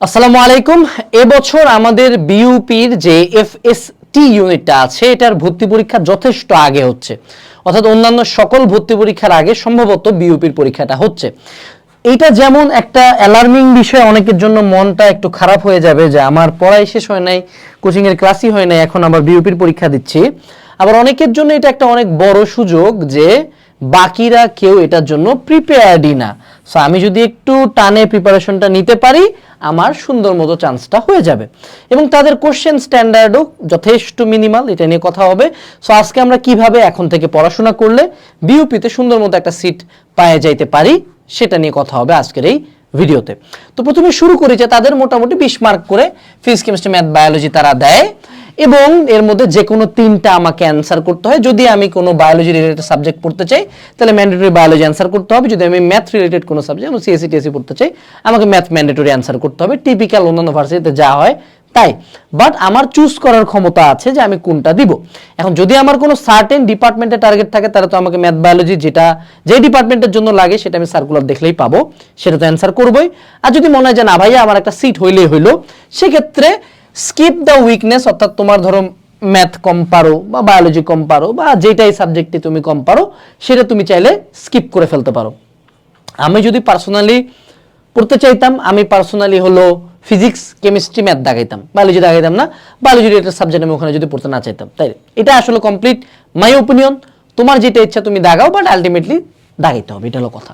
আসসালামু আলাইকুম। এবছর আমাদের বিইউপির যে এফএসটি ইউনিটটা আছে, এটার ভর্তি পরীক্ষা যথেষ্ট আগে হচ্ছে। অর্থাৎ অন্যান্য সকল ভর্তি পরীক্ষার আগে সম্ভবত বিইউপির পরীক্ষাটা হচ্ছে। এইটা যেমন একটা অ্যালার্মিং বিষয়, অনেকের জন্য মনটা একটু খারাপ হয়ে যাবে যে আমার পড়াই শেষ হয় নাই কোচিং এর ক্লাসই হয় নাই, এখন আবার বিইউপির পরীক্ষা দিচ্ছি। আবার অনেকের জন্য এটা একটা অনেক বড় সুযোগ যে বাকিরা কেউ এটার জন্য প্রিপেয়ার্ডই না। সো আমি যদি একটু টানে প্রিপারেশনটা নিতে পারি, আমার সুন্দর মতো চান্সটা হয়ে যাবে। এবং তাদের কোশ্চেন স্ট্যান্ডার্ডও যথেষ্ট মিনিমাল এটা নিয়ে কথা হবে। সো আজকে আমরা কীভাবে এখন থেকে পড়াশোনা করলে বিউপিতে সুন্দর মতো একটা সিট পায়ে যাইতে পারি, সেটা নিয়ে কথা হবে আজকের এই ভিডিওতে তো প্রথমে শুরু করি যে তাদের মোটামুটি বিশ মার্ক করে ফিজিক্স কেমিস্ট্রি ম্যাথ বায়োলজি তারা দেয়। এবং এর মধ্যে যে কোনো তিনটা আমাকে অ্যান্সার করতে হয়। যদি আমি কোনো বায়োলজি রিলেটেড সাবজেক্ট পড়তে চাই, তাহলে ম্যান্ডেটরি বায়োলজি অ্যান্সার করতে হবে। যদি আমি ম্যাথ রিলেটেড কোনো সাবজেক্ট আমি সিএসসি টিএসসি পড়তে চাই, আমাকে ম্যাথ ম্যান্ডেটরি অ্যান্সার করতে হবে। টিপিক্যাল অন্যান্য ভার্সিটিতে যা হয়, তাই। বাট আমার চুজ করার ক্ষমতা আছে যে আমি কোনটা দিব। এখন যদি আমার কোনো সার্টেন ডিপার্টমেন্টের টার্গেট থাকে, তাহলে তো আমাকে ম্যাথ বায়োলজি যেটা যে ডিপার্টমেন্টের জন্য লাগে, সেটা আমি সার্কুলার দেখলেই পাবো। সেটা তো অ্যান্সার করবোই। আর যদি মনে হয় যে না ভাইয়া, আমার একটা সিট হইলেই হইল, সেক্ষেত্রে স্কিপ দ্য উইকনেস অর্থাৎ তোমার ধরো ম্যাথ কম পারো বা বায়োলজি কম পারো বা যেটাই সাবজেক্টে তুমি কম পারো, সেটা তুমি চাইলে স্কিপ করে ফেলতে পারো। আমি যদি পার্সোনালি পড়তে চাইতাম, আমি পার্সোনালি হলো ফিজিক্স কেমিস্ট্রি ম্যাথ দাগাইতাম বায়োলজি দাগাইতাম না বায়োলজি রিলেটেড সাবজেক্ট আমি ওখানে যদি পড়তে না চাইতাম। তাই, এটা আসলে কমপ্লিট মাই ওপিনিয়ন তোমার যেটা ইচ্ছা তুমি দাগাও বাট আলটিমেটলি দাগাইতে হবে, এটা হলো কথা।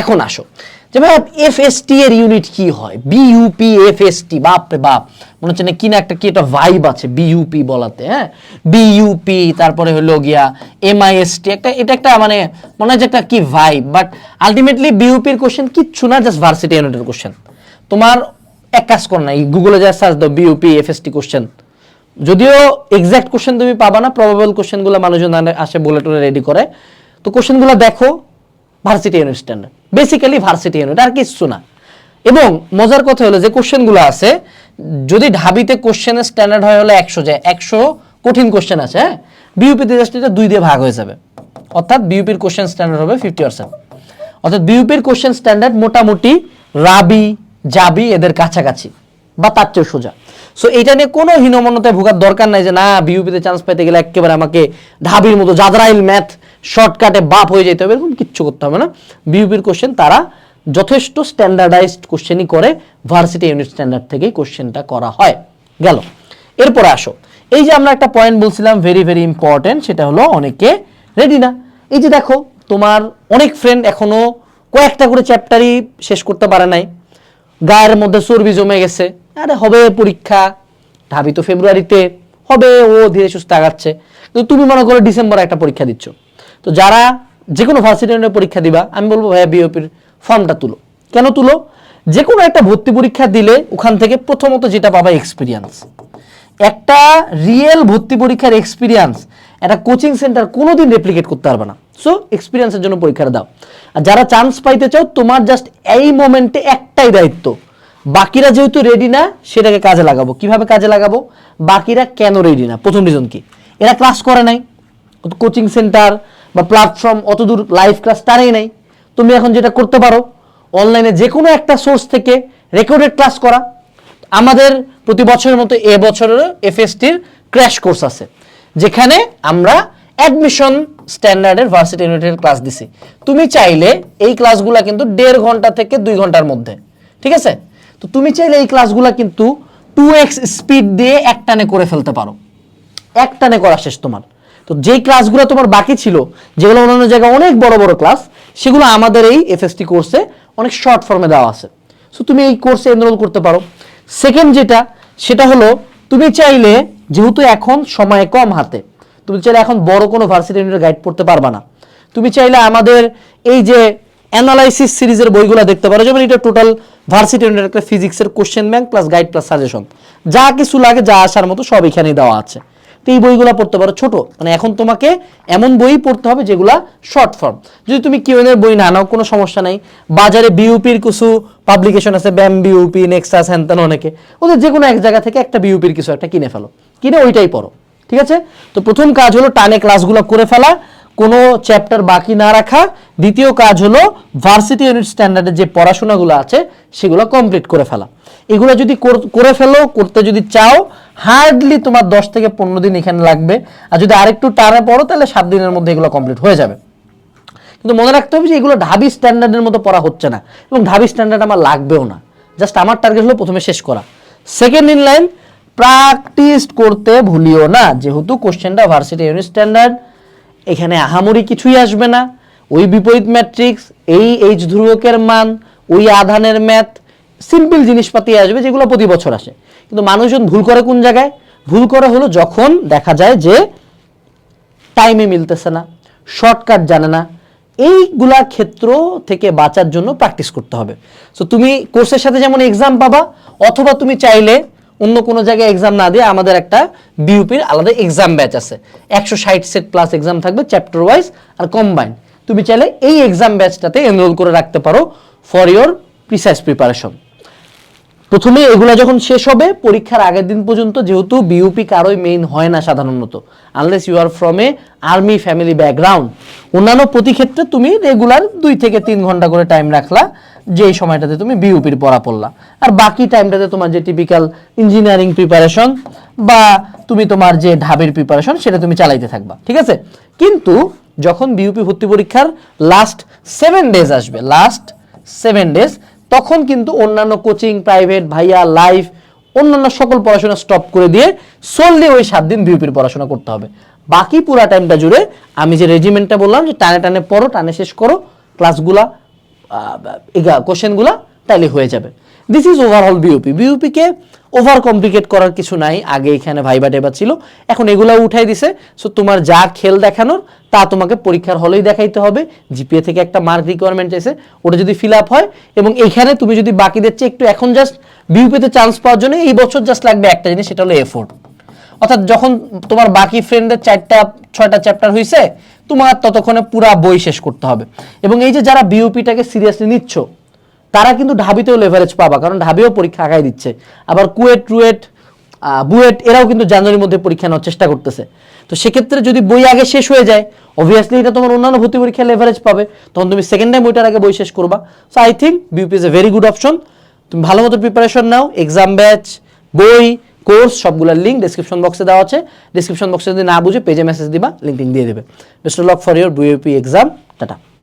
এখন আসো, যে ভাই এফ এস টি এর ইউনিট কি হয়? বিইউপি এফ এস টি বাপ রে বাপ, মনে হচ্ছে না কি না একটা কি একটা ভাইব আছে বিইউপি বলাতে হ্যাঁ? বিইউপি তারপরে হলো গিয়া এমআইএসটি একটা, এটা একটা মানে মনে হয় একটা কি ভাইব বাট আলটিমেটলি বিইউপির কোশ্চেন কিচ্ছু না জাস্ট ভার্সিটি ইউনিটের কোশ্চেন তোমার এক কাজ কর না গুগলে যা সার্চ দাও বিইউপি এফএসটি কোশ্চেন যদিও এক্সাক্ট কোশ্চেন তুমি পাবা না প্রবাবল কোশ্চেনগুলো মানুষজন আসে বলে টলে রেডি করে। তো কোশ্চেনগুলো দেখো varsity standard basically varsity unit আর কিছু না। এবং মজার কথা হলো যে কোশ্চেনগুলো আছে, যদি ঢাবিতে কোশ্চেনের স্ট্যান্ডার্ড হয় হলো একশো যায়, একশো কঠিন কোশ্চেন আছে হ্যাঁ? বিউপিতে জাস্ট দুই দিয়ে ভাগ হয়ে যাবে। অর্থাৎ বিউপির কোশ্চেন স্ট্যান্ডার্ড হবে ফিফটি পার্সেন্ট অর্থাৎ বিউপির কোশ্চেন স্ট্যান্ডার্ড মোটামুটি রাবি, জাবি এদের কাছাকাছি, বা তার চেয়ে সোজা। সো এটা নিয়ে কোনো হীনমন্যতায় ভোগার দরকার নাই যে, না বিউপিতে চান্স পাইতে গেলে একেবারে আমাকে ঢাবির মতো জাদরাইল ম্যাথ শর্টকাটে বাপ হয়ে যেতে হবে, এরকম কিচ্ছু করতে হবে না। বিউপির কোশ্চেন তারা যথেষ্ট স্ট্যান্ডার্ডাইজড কোশ্চেনই করে ভার্সিটি ইউনিট স্ট্যান্ডার্ড থেকেই কোশ্চেনটা করা হয়। গেল। এরপরে আসো। এই যে আমরা একটা পয়েন্ট বলছিলাম ভেরি ভেরি ইম্পর্টেন্ট সেটা হলো অনেকে রেডি না। এই যে দেখো, তোমার অনেক ফ্রেন্ড এখনও কয়েকটা করে চ্যাপ্টারই শেষ করতে পারে নাই। গায়ের মধ্যে চর্বি জমে গেছে। আরে হবে পরীক্ষা, ঢাবি তো ফেব্রুয়ারিতে হবে, ও ধীরে সুস্থ আগাচ্ছে। কিন্তু তুমি মনে করো ডিসেম্বরে একটা পরীক্ষা দিচ্ছ। তো যারা যে কোনো ভার্সিটি পরীক্ষা দিবা, আমি বলব ভাইয়া বিওপির ফর্মটা তুলো। কেন তুলো? যে কোনো একটা ভর্তি পরীক্ষা দিলে ওখান থেকে প্রথমত যেটা পাবা এক্সপিরিয়েন্স একটা রিয়েল ভর্তি পরীক্ষার এক্সপিরিয়েন্স একটা কোচিং সেন্টার কোনোদিন রেপ্লিকেট করতে পারবে না। সো এক্সপিরিয়েন্সের জন্য পরীক্ষাটা দাও। আর যারা চান্স পাইতে চাও, তোমার জাস্ট এই মোমেন্টে একটাই দায়িত্ব। বাকিরা যেহেতু রেডি না, সেটাকে কাজে লাগাবো। কীভাবে কাজে লাগাবো? বাকিরা কেন রেডি না? প্রথম রিজন কি? এরা ক্লাস করে নাই। কোচিং সেন্টার বা প্ল্যাটফর্ম অত দূর লাইভ ক্লাস তারাই নাই। তুমি এখন যেটা করতে পারো অনলাইনে যে কোনো একটা সোর্স থেকে রেকর্ডেড ক্লাস করা। আমাদের প্রতি বছরের মতো এ বছরের এফএসটির ক্র্যাশ কোর্স আছে, যেখানে আমরা অ্যাডমিশন স্ট্যান্ডার্ডের ভার্সিটি ইউনিটের ক্লাস দিছি। তুমি চাইলে এই ক্লাসগুলো কিন্তু দেড় ঘণ্টা থেকে দুই ঘণ্টার মধ্যে, ঠিক আছে? তো তুমি চাইলে এই ক্লাসগুলো কিন্তু টু এক্স স্পিড দিয়ে একটানে করে ফেলতে পারো। একটানে করা শেষ তোমার। তো যেই ক্লাসগুলো তোমার বাকি ছিল, যেগুলো অন্যান্য জায়গায় অনেক বড় বড় ক্লাস সেগুলো আমাদের এই এফএসটি কোর্সে অনেক শর্ট ফর্মে দেওয়া আছে। সো তুমি এই কোর্সে এনরোল করতে পারো। সেকেন্ড যেটা, সেটা হলো, তুমি চাইলে, যেহেতু এখন সময় কম হাতে, তুমি চাইলে এখন বড় কোনো ভার্সিটি গাইড পড়তে পারবা না। তুমি চাইলে আমাদের এই যে অ্যানালাইসিস সিরিজের বইগুলো দেখতে পারো, যেমন এটা টোটাল ভার্সিটি একটা ফিজিক্সের question bank plus guide plus suggestion যা কিছু লাগে, যা আসার মতো সব এখানেই দেওয়া আছে। তো এই বইগুলো পড়তে পারো, ছোট। মানে এখন তোমাকে এমন বই পড়তে হবে যেগুলা শর্ট ফর্ম যদি তুমি কিউএনের বই না নাও, কোনো সমস্যা নাই। বাজারে বিউপির কিছু পাবলিকেশন আছে ব্যাম বিউপি নেক্সাস হ্যান্তান অনেকে। ওদের যে কোনো এক জায়গা থেকে একটা বিউপির কিছু একটা কিনে ফেলো। কিনে ওইটাই পড়ো, ঠিক আছে? তো প্রথম কাজ হলো টানে ক্লাসগুলো করে ফেলা, কোনো চ্যাপ্টার বাকি না রাখা। দ্বিতীয় কাজ হলো ভার্সিটি ইউনিট স্ট্যান্ডার্ডের যে পড়াশোনাগুলো আছে, সেগুলো কমপ্লিট করে ফেলা। এগুলো যদি করে ফেলো, করতে যদি চাও হার্ডলি তোমার দশ থেকে পনেরো দিন এখানে লাগবে। আর যদি আরেকটু টানা পড়ো, তাহলে সাত দিনের মধ্যে এগুলো কমপ্লিট হয়ে যাবে। কিন্তু মনে রাখতে হবে যে এগুলো ঢাবি স্ট্যান্ডার্ডের মতো পড়া হচ্ছে না। এবং ঢাবি স্ট্যান্ডার্ড আমার লাগবেও না। জাস্ট আমার টার্গেট হলো প্রথমে শেষ করা। সেকেন্ড ইন লাইন প্র্যাকটিস করতে ভুলিও না। যেহেতু কোশ্চেনটা ভার্সিটি ইউনিট স্ট্যান্ডার্ড এখানে আহামরি কিছুই আসবে না। ওই বিপরীত ম্যাট্রিক্স এই এইচ ধ্রুবকের মান, ওই আধানের ম্যাথ সিম্পল জিনিসপাতি আসবে যেগুলো প্রতি বছর আসে। কিন্তু মানুষজন ভুল করে কোন জায়গায়? ভুল করে হলো যখন দেখা যায় যে টাইমে মিলতেছে না শর্টকাট জানে না। এইগুলা ক্ষেত্র থেকে বাঁচার জন্য প্র্যাকটিস করতে হবে। সো তুমি কোর্সের সাথে যেমন এক্সাম পাবা, অথবা তুমি চাইলে অন্য কোনো জায়গায় এক্সাম না দিয়ে আমাদের একটা বিউপির আলাদা এক্সাম ব্যাচ আছে। একশো ষাট সেট প্লাস এক্সাম থাকবে চ্যাপ্টার ওয়াইজ আর কম্বাইন তুমি চাইলে এই এক্সাম ব্যাচটাতে এনরোল করে রাখতে পারো ফর ইয়োর প্রিসাইজ প্রিপারেশন প্রথমে এগুলা যখন শেষ হবে, পরীক্ষার আগের দিন পর্যন্ত যেহেতু বিউপি কারোই মেইন হয় না সাধারণত। Unless you are from a army family background অন্যান্য প্রতি ক্ষেত্রে তুমি রেগুলার দুই থেকে তিন ঘণ্টা করে টাইম রাখলা যে সময়টাতে তুমি বিউপির পড়া পড়লা। আর বাকি টাইমটাতে তোমার যে টিপিক্যাল ইঞ্জিনিয়ারিং প্রিপারেশন বা তুমি তোমার যে ঢাবের প্রিপারেশন সেটা তুমি চালাইতে থাকবা। ঠিক আছে? কিন্তু যখন বিউপি ভর্তি পরীক্ষার লাস্ট সেভেন ডেজ আসবে লাস্ট সেভেন ডেজ তখন কিন্তু অন্যান্য কোচিং, প্রাইভেট, ভাইয়া, লাইফ, অন্যান্য সকল পড়াশোনা স্টপ করে দিয়ে সোললি ওই সাত দিন বিউপির পড়াশোনা করতে হবে। বাকি পুরা টাইমটা জুড়ে আমি যে রেজিমেন্টটা বললাম যে টানে টানে পড়ো, টানে শেষ করো ক্লাসগুলা কোশ্চেনগুলা তাইলে হয়ে যাবে। দিস ইজ ওভারঅল বিউপি বিউপিকে ওভার কমপ্লিকেট করার কিছু নাই। আগে এখানে ভাইবা টেবা ছিল। এখন এগুলা উঠাই দিছে। সো তোমার যা খেল দেখানোর, তা তোমাকে পরীক্ষার হলেই দেখাইতে হবে। জিপিএ থেকে একটা মার্ক রিকোয়ারমেন্ট এসে, ওটা যদি ফিল আপ হয়, এবং এখানে তুমি যদি বাকিদের চেয়ে একটু এখন জাস্ট বিউপিতে চান্স পাওয়ার জন্য, এই বছর জাস্ট লাগবে একটা জিনিস, সেটা হলো এফোর্ট অর্থাৎ যখন তোমার বাকি ফ্রেন্ডের চারটা, ছয়টা চ্যাপ্টার হয়েছে তোমার ততক্ষণে পুরা বই শেষ করতে হবে। এবং এই যে যারা বিউপিটাকে সিরিয়াসলি নিচ্ছ তারা কিন্তু ঢাবিতেও লেভারেজ পাবা, কারণ ঢাবিও পরীক্ষা আগাই দিচ্ছে। আবার কুয়েট, রুয়েট বুয়েট, এরাও কিন্তু জানুয়ারির মধ্যে পরীক্ষা নেওয়ার চেষ্টা করতেছে। তো সেক্ষেত্রে যদি বই আগে শেষ হয়ে যায় অবভিয়াসলি এটা তোমার অন্যান্য ভর্তি পরীক্ষায় লেভারেজ পাবে। তখন তুমি সেকেন্ড টাইম ওইটার আগে বই শেষ করবা। So I think BUP is a very good option তুমি ভালো মতো প্রিপারেশন নাও এক্সাম ব্যাচ বই কোর্স সবগুলোর লিঙ্ক ডিসক্রিপশন বক্সে দেওয়া আছে। ডিসক্রিপশন বক্সে যদি না বুঝে পেজে মেসেজ দিবা লিঙ্ক দিয়ে দেবে। Best luck for your BUP exam tata.